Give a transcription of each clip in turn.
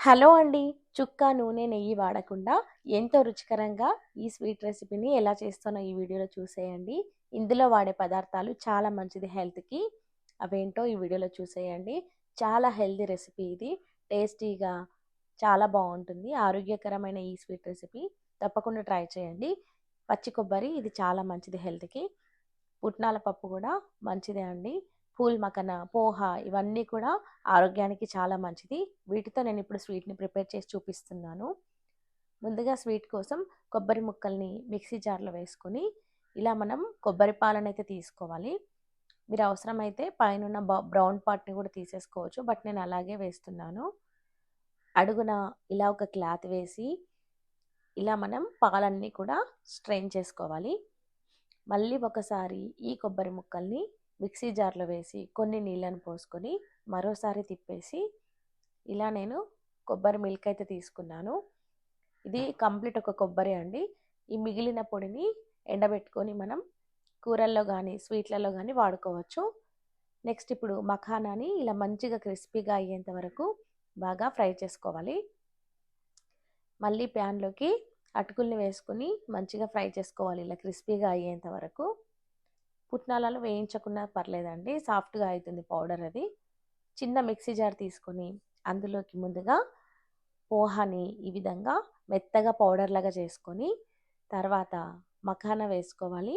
Hello అండి. చుక్క నూనె, నెయ్యి వాడకుండా ఎంతో రుచికరంగా ఈ స్వీట్ రెసిపీని ఎలా చేస్తానో ఈ వీడియోలో చూసేయండి. ఇందులో వాడే పదార్థాలు చాలా మంచిది హెల్త్‌కి. అవేంటో ఈ వీడియోలో చూసేయండి. చాలా హెల్తీ రెసిపీ ఇది. టేస్టీగా చాలా బాగుంటుంది ఆరోగ్యకరమైన ఈ స్వీట్ రెసిపీ తప్పకుండా ట్రై చేయండి. పచ్చి కొబ్బరి ఇది చాలా మంచిది హెల్త్‌కి. పుట్నాల పప్పు కూడా మంచిదే అండి. పూల్ మఖన, పోహ ఇవన్నీ కూడా ఆరోగ్యానికి చాలా మంచిది. వీటితో నేను ఇప్పుడు స్వీట్‌ని ప్రిపేర్ చేసి చూపిస్తున్నాను. ముందుగా స్వీట్ కోసం కొబ్బరి ముక్కల్ని మిక్సీ జార్‌లో వేసుకొని, ఇలా మనం కొబ్బరి పాలనైతే తీసుకోవాలి. మీరు అవసరమైతే పైనున్న ఉన్న బ్రౌన్ పార్ట్‌ని కూడా తీసేసుకోవచ్చు. బట్ నేను అలాగే వేస్తున్నాను. అడుగున ఇలా ఒక క్లాత్ వేసి, ఇలా మనం పాలన్నీ కూడా స్ట్రెయిన్ చేసుకోవాలి. మళ్ళీ ఒకసారి ఈ కొబ్బరి ముక్కల్ని మిక్సీ జార్‌లో వేసి, కొన్ని నీళ్ళను పోసుకొని, మరోసారి తిప్పేసి, ఇలా నేను కొబ్బరి మిల్క్ అయితే తీసుకున్నాను. ఇది కంప్లీట్ ఒక కొబ్బరి అండి. ఈ మిగిలిన పొడిని ఎండబెట్టుకొని మనం కూరల్లో కానీ స్వీట్‌లలో కానీ వాడుకోవచ్చు. నెక్స్ట్ ఇప్పుడు మఖానాని ఇలా మంచిగా క్రిస్పీగా అయ్యేంత వరకు బాగా ఫ్రై చేసుకోవాలి. మళ్ళీ ప్యాన్‌లోకి అటుకుల్ని వేసుకొని మంచిగా ఫ్రై చేసుకోవాలి ఇలా క్రిస్పీగా అయ్యేంత వరకు. పుట్నాలలో వేయించకున్నా పర్లేదండి. సాఫ్ట్‌గా అవుతుంది పౌడర్ అది. చిన్న మిక్సీ జార్ తీసుకొని, అందులోకి ముందుగా పోహాని ఈ విధంగా మెత్తగా పౌడర్ లాగా చేసుకొని, తర్వాత మఖాన వేసుకోవాలి.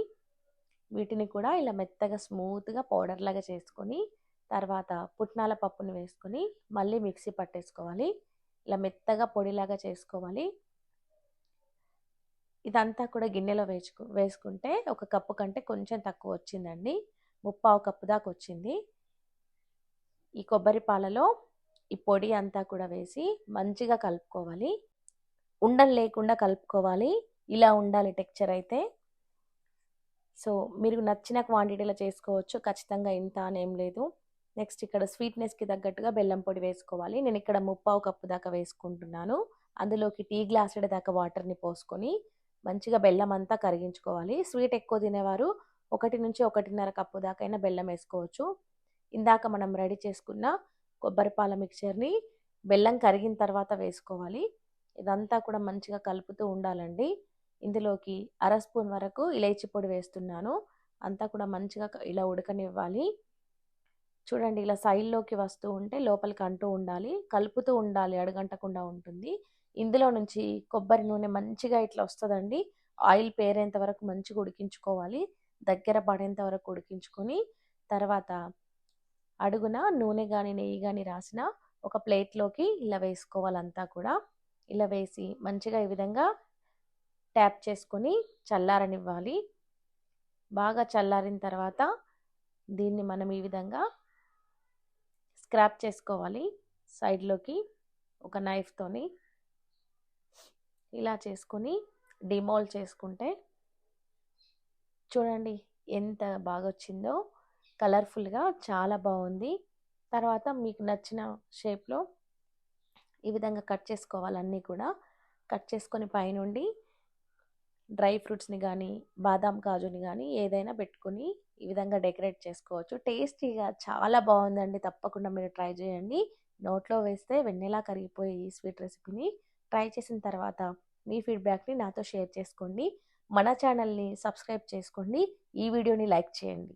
వీటిని కూడా ఇలా మెత్తగా స్మూత్‌గా పౌడర్ లాగా చేసుకొని, తర్వాత పుట్నాల పప్పుని వేసుకొని, మళ్ళీ మిక్సీ పట్టేసుకోవాలి. ఇలా మెత్తగా పొడిలాగా చేసుకోవాలి. ఇదంతా కూడా గిన్నెలో వేసుకు వేసుకుంటే ఒక కప్పు కంటే కొంచెం తక్కువ వచ్చిందండి. ముప్పావు కప్పు దాకా వచ్చింది. ఈ కొబ్బరి పాలలో ఈ పొడి అంతా కూడా వేసి మంచిగా కలుపుకోవాలి. ఉండలు లేకుండా కలుపుకోవాలి. ఇలా ఉండాలి టెక్చర్ అయితే. సో, మీరు నచ్చిన క్వాంటిటీలో చేసుకోవచ్చు. ఖచ్చితంగా ఇంత అనేం లేదు. నెక్స్ట్ ఇక్కడ స్వీట్‌నెస్‌కి తగ్గట్టుగా బెల్లం పొడి వేసుకోవాలి. నేను ఇక్కడ ముప్పావు కప్పు దాకా వేసుకుంటున్నాను. అందులోకి టీ గ్లాసుల దాకా వాటర్‌ని పోసుకొని, మంచిగా బెల్లం అంతా కరిగించుకోవాలి. స్వీట్ ఎక్కువ తినేవారు 1-1.5 కప్పు దాకైనా బెల్లం వేసుకోవచ్చు. ఇందాక మనం రెడీ చేసుకున్న కొబ్బరి పాల మిక్చర్‌ని బెల్లం కరిగిన తర్వాత వేసుకోవాలి. ఇదంతా కూడా మంచిగా కలుపుతూ ఉండాలండి. ఇందులోకి అర స్పూన్ వరకు ఇలైచి పొడి వేస్తున్నాను. అంతా కూడా మంచిగా ఇలా ఉడకనివ్వాలి. చూడండి ఇలా సైడ్‌లోకి వస్తూ ఉంటే లోపలికి అంటూ ఉండాలి. కలుపుతూ ఉండాలి అడుగంటకుండా ఉంటుంది. ఇందులో నుంచి కొబ్బరి నూనె మంచిగా ఇట్లా వస్తుందండి ఆయిల్ పేరేంత వరకు మంచిగా ఉడికించుకోవాలి. దగ్గర పడేంత వరకు ఉడికించుకొని, తర్వాత అడుగున నూనె కానీ నెయ్యి కానీ రాసిన ఒక ప్లేట్‌లోకి ఇలా వేసుకోవాలి అంతా కూడా. ఇలా వేసి మంచిగా ఈ విధంగా ట్యాప్ చేసుకొని చల్లారనివ్వాలి. బాగా చల్లారిన తర్వాత దీన్ని మనం ఈ విధంగా స్క్రాప్ చేసుకోవాలి సైడ్‌లోకి ఒక నైఫ్‌తోని. ఇలా చేసుకొని డిమోల్ చేసుకుంటే చూడండి ఎంత బాగా వచ్చిందో కలర్‌ఫుల్‌గా చాలా బాగుంది తర్వాత మీకు నచ్చిన షేప్‌లో ఈ విధంగా కట్ చేసుకోవాలి అన్నీ కూడా. కట్ చేసుకొని పైనుండి డ్రై ఫ్రూట్స్‌ని కానీ బాదాం కాజుని కానీ ఏదైనా పెట్టుకొని ఈ విధంగా డెకరేట్ చేసుకోవచ్చు. టేస్టీగా చాలా బాగుందండి తప్పకుండా మీరు ట్రై చేయండి. నోట్లో వేస్తే వెన్నెలా కరిగిపోయే ఈ స్వీట్ రెసిపీని ట్రై చేసిన తర్వాత మీ ఫీడ్‌బ్యాక్‌ని నాతో షేర్ చేసుకోండి. మన ఛానల్‌ని సబ్స్క్రైబ్ చేసుకోండి. ఈ వీడియోని లైక్ చేయండి.